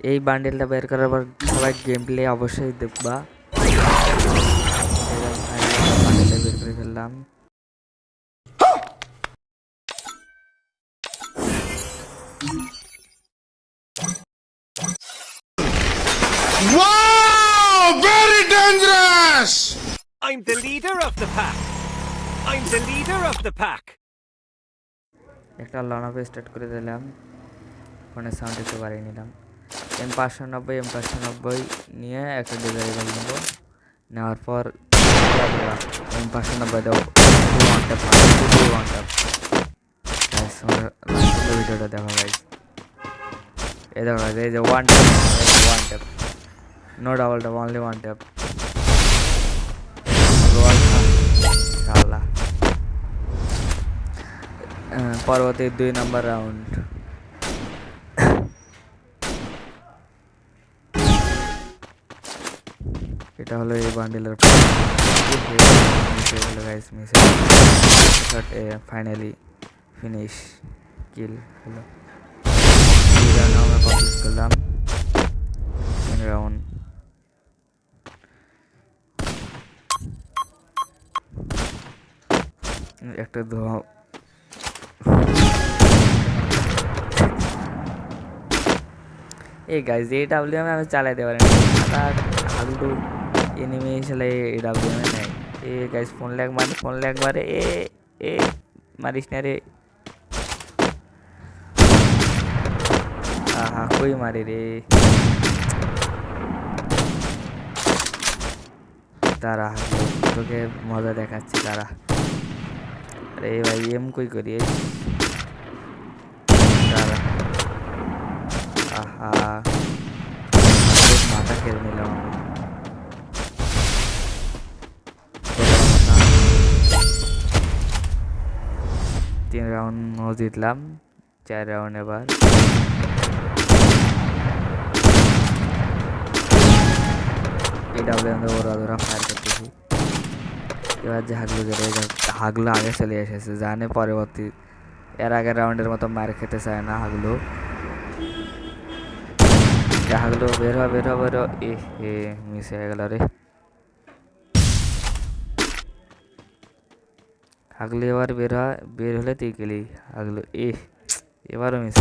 এই বান্ডেলটা বের করার পর সবাই গেম প্লে অবশ্যই দেখবা বান্ডেলটা বের করে ফেললাম Wow! Very dangerous! I'm the leader of the pack. I'm the leader of the pack. একটা লন অফ স্টার্ট করে দিলাম ফোনের সাউন্ড একটু বাড়িয়ে নিলাম এম পাঁচশো নব্বই, এম পাঁচশো নব্বই নিয়ে একটা ডিজাইভাল নেব। নেওয়ার পর এম পাঁচশো নব্বই দেবো। ভিডিওটা দেখো এই দেখো এই যে one tap one tap no double tap only one tap পরবর্তী দুই নম্বর রাউন্ড এটা হলো এই বান্ডেলের guys miss finally finish kill হলো। রাউন্ড আমরা কমপ্লিট করলাম। তিন রাউন্ড একটা ধোয়া। এই গাইজ এই ডাব্লিউএম আমি চালাইতে পারি না তার এনিমি হিসেবে এই ডাব্লিউএম নেই এ গাইজ ফোন ল্যাগ মারে ফোন ল্যাগ মারে এ এ মারিস না রে আহা কই মারি রে তারা তোকে মজা দেখাচ্ছি তারা আরে ভাই এম কই করি তারা আহা মাথা কেড়ে নিলাম আমি। তিন রাউন্ড জিতলাম, চার রাউন্ড এবার। এই ডাবলে আমরা ওরা ওরা ফায়ার করতেছি। এবার যে হাগলু গেলে হাগলু আগে চলে এসেছে, জানে পরবর্তী, এর আগের রাউন্ডের মতো মার খেতে চায় না হাগলু। হাগলু, বের হ বের হ, বের এ মিস হয়ে গেল রে। হাগলু এবার বের হয়, বের হলে তুই গেলি হাগলু এ এবারও মিস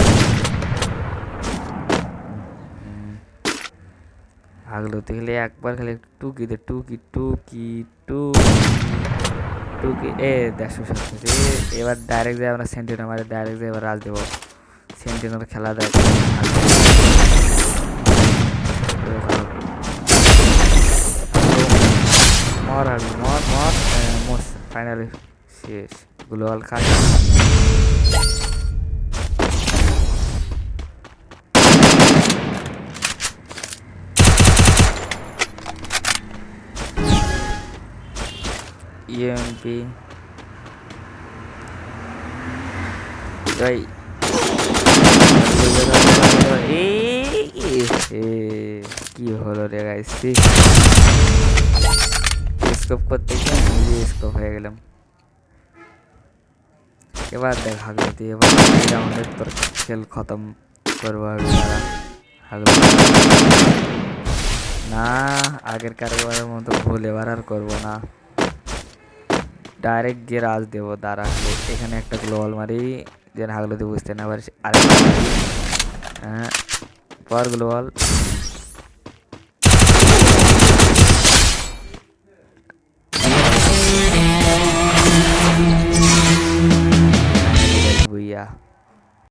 হাগলু তুই খালি একবার খালি টুকি দে, টুকি টুকি টুকি টুকি। এ দেড়শো সাতশো এবার ডাইরেক্ট যাই আমরা সেন্টিনার মারে ডাইরেক্ট যাই এবার রাজ দেবো। সেন্টিনার খেলা দেয় মর মর মর ফাইনালি শেষ গ্লোবাল খাট ইএমপি এই কি হলো রে গাইস স্কোপ করতে গিয়ে নিজে স্কোপ হয়ে গেলাম এবার দেখ হাগলো দিয়ে এবার আমাদের তোর খেল খতম করব না, আগের কারবারের মতো ভুল, এবার আর করব না। ডাইরেক্ট গিয়ে রাজ দেবো দাঁড়া এখানে একটা গ্লোবাল মারি, যেন হাগলোতে বুঝতে না পারিস আরেকটা হ্যাঁ পর গ্লোবাল